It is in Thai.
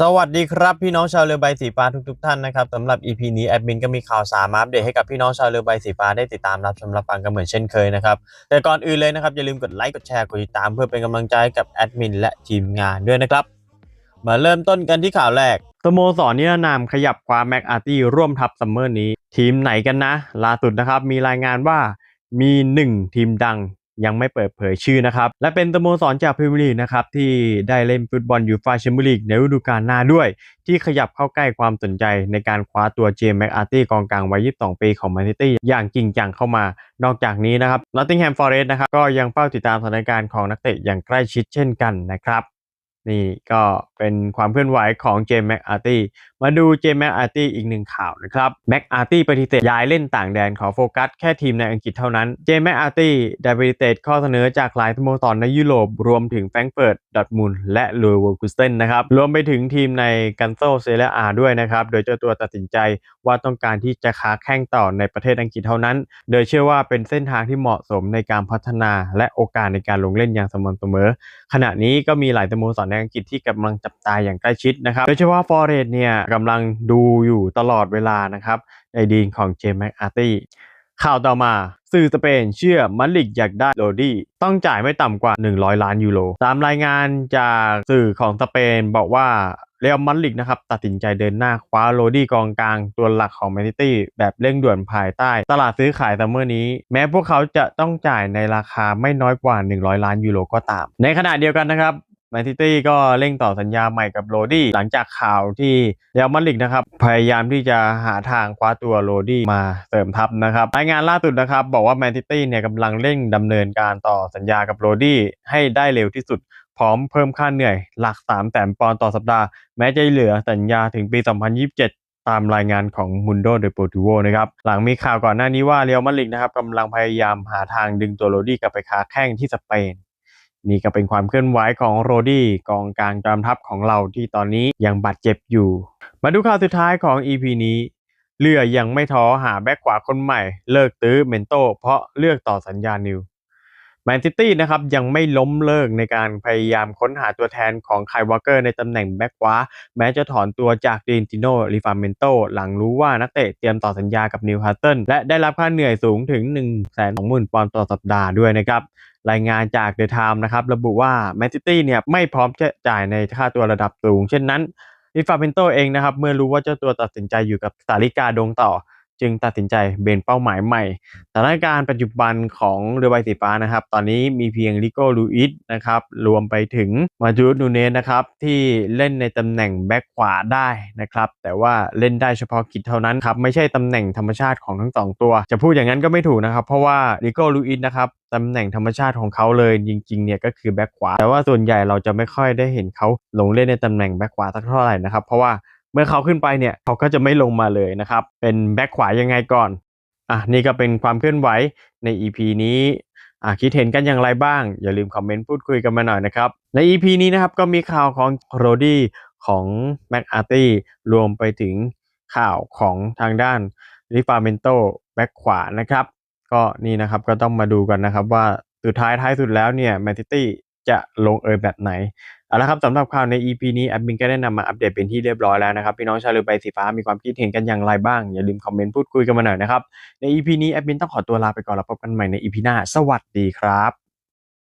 สวัสดีครับพี่น้องชาวเรือใบสีฟ้าทุกๆท่านนะครับสำหรับ EP นี้แอดมินก็มีข่าวสารมาอัปเดตให้กับพี่น้องชาวเรือใบสีฟ้าได้ติดตามรับชมรับฟังกันเหมือนเช่นเคยนะครับแต่ก่อนอื่นเลยนะครับอย่าลืมกดไลค์กดแชร์กดติดตามเพื่อเป็นกำลังใจกับแอดมินและทีมงานด้วยนะครับมาเริ่มต้นกันที่ข่าวแรกสโมสรนิรนามขยับคว้าแม็กอาร์ตี้ร่วมทัพซัมเมอร์นี้ ทีมไหนกันนะล่าสุดนะครับมีรายงานว่ามีหนึ่งทีมดัง ยังไม่เปิดเผยชื่อนะครับ และเป็นสโมสรจากพรีเมียร์ลีกนะครับ ที่ได้เล่นฟุตบอลยูฟ่าแชมเปี้ยนลีกในฤดูกาลหน้าด้วย ที่ขยับเข้าใกล้ความสนใจในการคว้าตัวเจมส์แม็กอาร์ตี้กองกลางวัย 22 ปีของแมนซิตี้อย่างจริงจังเข้ามา นอกจากนี้นะครับนอตติงแฮมฟอร์เรสต์นะครับก็ยังเฝ้าติดตามสถานการณ์ของนักเตะอย่างใกล้ชิดเช่นกันนะครับนี่ก็เป็นความเคลื่อนไหวของเจมส์แม็กอาร์ตี้ มาดูเจมส์แม็กอาร์ตี้อีกหนึ่งข่าวนะครับแม็กอาร์ตี้ปฏิเสธย้ายเล่นต่างแดนขอโฟกัสแค่ทีมในอังกฤษเท่านั้นเจมส์แม็กอาร์ตี้ได้ปฏิเสธข้อเสนอจากหลายสโมสรในยุโรปรวมถึงแฟรงเฟิร์ตดอทมุนและลูเวอร์คูเซนนะครับรวมไปถึงทีมในกันโซเซเรียอาด้วยนะครับโดยเจ้าตัวตัดสินใจว่าต้องการที่จะค้าแข่งต่อในประเทศอังกฤษเท่านั้น โดยเชื่อว่าเป็นเส้นทางที่เหมาะสมในการพัฒนาและโอกาสในการลงเล่นอย่างสม่ำเสมอ ขณะนี้ก็มีหลายสโมสรในอังกฤษที่กำลังจับตาอย่างใกล้ชิดนะครับโดยเฉพาะฟอร์เรสเนี่ยกำลังดูอยู่ตลอดเวลานะครับในดีนของเจมส์แม็กอาร์ตี้ข่าวต่อมาสื่อสเปนเชื่อมัดลิกอยากได้โรดี้ต้องจ่ายไม่ต่ำกว่า 100 ล้านยูโรตามรายงานจากสื่อของสเปนบอกว่าเรอัลมาดริดนะครับตัดสินใจเดินหน้าคว้าโรดี้กองกลางตัวหลักของแมนซิตี้แบบเร่งด่วนภายใต้ ตลาดซื้อขายซัมเมอร์นี้ แม้พวกเขาจะต้องจ่ายในราคาไม่น้อยกว่า 100 ล้านยูโรก็ตาม ในขณะเดียวกันนะครับ แมนซิตี้ก็เร่งต่อสัญญาใหม่กับโรดี้หลังจากข่าวที่เรอัลมาดริดนะครับพยายามที่จะหาทางคว้าตัวโรดี้มาเสริมทัพนะครับรายงานล่าสุดนะครับ บอกว่าแมนซิตี้เนี่ยกำลังเร่งดำเนินการต่อสัญญากับโรดี้ให้ได้เร็วที่สุดพร้อมเพิ่มค่าเหนื่อยหลัก 3 แสนปอนด์ต่อสัปดาห์ แม้จะเหลือสัญญาถึงปี 2027ตามรายงานของมุนโดเดโปติโวนะครับ หลังมีข่าวก่อนหน้านี้ว่าเรอัลมาดริดนะครับกำลังพยายามหาทางดึงตัวโรดี้กลับไปค้าแข้งที่สเปน นี่ก็เป็นความเคลื่อนไหวของโรดี้กองกลางจอมทัพของเราที่ตอนนี้ยังบาดเจ็บอยู่ มาดูข่าวสุดท้ายของ EP นี้เรือยังไม่ท้อหาแบ็กขวาคนใหม่ เลิกตื้อเมนโตเพราะเลือกต่อสัญญานิวแมนซิตี้นะครับยังไม่ล้มเลิกในการพยายามค้นหาตัวแทนของไควอเกอร์ในตำแหน่งแบ็กขวาแม้จะถอนตัวจากเดนติโนริฟาเมนโตหลังรู้ว่านักเตะเตรียมต่อสัญญากับนิวคาสเซิลและได้รับค่าเหนื่อยสูงถึง 1 2 0 0 0 0ปอนด์ต่อสัปดาห์ด้วยนะครับ รายงานจากเดอะไทม์นะครับระบุว่าแมนซิตี้เนี่ยไม่พร้อมจะจ่ายในค่าตัวระดับสูง เช่นนั้นอิฟาเมนโตเองนะครับเมื่อรู้ว่าเจ้าตัวตัดสินใจอยู่กับสาริกาดงต่อ จึงตัดสินใจเบนเป้าหมายใหม่สถานการณ์ปัจจุบันของเรือใบสีฟ้านะครับ ตอนนี้มีเพียงลิโก้ลูอิสนะครับ รวมไปถึงมาจูดนูเนสนะครับ ที่เล่นในตำแหน่งแบ็คขวาได้นะครับ แต่ว่าเล่นได้เฉพาะกิจเท่านั้นครับ ไม่ใช่ตำแหน่งธรรมชาติของทั้งสองตัว จะพูดอย่างนั้นก็ไม่ถูกนะครับ เพราะว่าลิโก้ลูอิสนะครับตำแหน่งธรรมชาติของเขาเลยจริงๆเนี่ยก็คือแบ็คขวาแต่ว่าส่วนใหญ่เราจะไม่ค่อยได้เห็นเขาลงเล่นในตำแหน่งแบ็คขวาสักเท่าไหร่นะครับ เพราะว่า เมื่อเขาขึ้นไปเนี่ยเขาก็จะไม่ลงมาเลยนะครับ เป็นแบ็คขวายังไงก่อนอะนี่ก็เป็นความเคลื่อนไหวใน EP นี้อะคิดเห็นกันอย่างไรบ้าง อย่าลืมคอมเมนต์พูดคุยกันมาหน่อยนะครับ ใน EP นี้นะครับก็มีข่าวของโรดี้ของแม็กอาร์ตี้รวมไปถึงข่าวของทางด้านริฟาเมนโตแบ็คขวานะครับ ก็นี่นะครับก็ต้องมาดูกันนะครับว่าสุดท้ายท้ายสุดแล้วเนี่ยแมนซิตี้จะลงเอยแบบไหน เอาละครับสำหรับข่าวใน EP นี้แอดมินก็ได้นำมาอัปเดตเป็นที่เรียบร้อยแล้วนะครับพี่น้องชาวเรือใบสีฟ้ามีความคิดเห็นกันอย่างไรบ้าง อย่าลืมคอมเมนต์พูดคุยกันมาหน่อยนะครับใน EP นี้แอดมินต้องขอตัวลาไปก่อนแล้วพบกันใหม่ใน EP หน้า สวัสดีครับ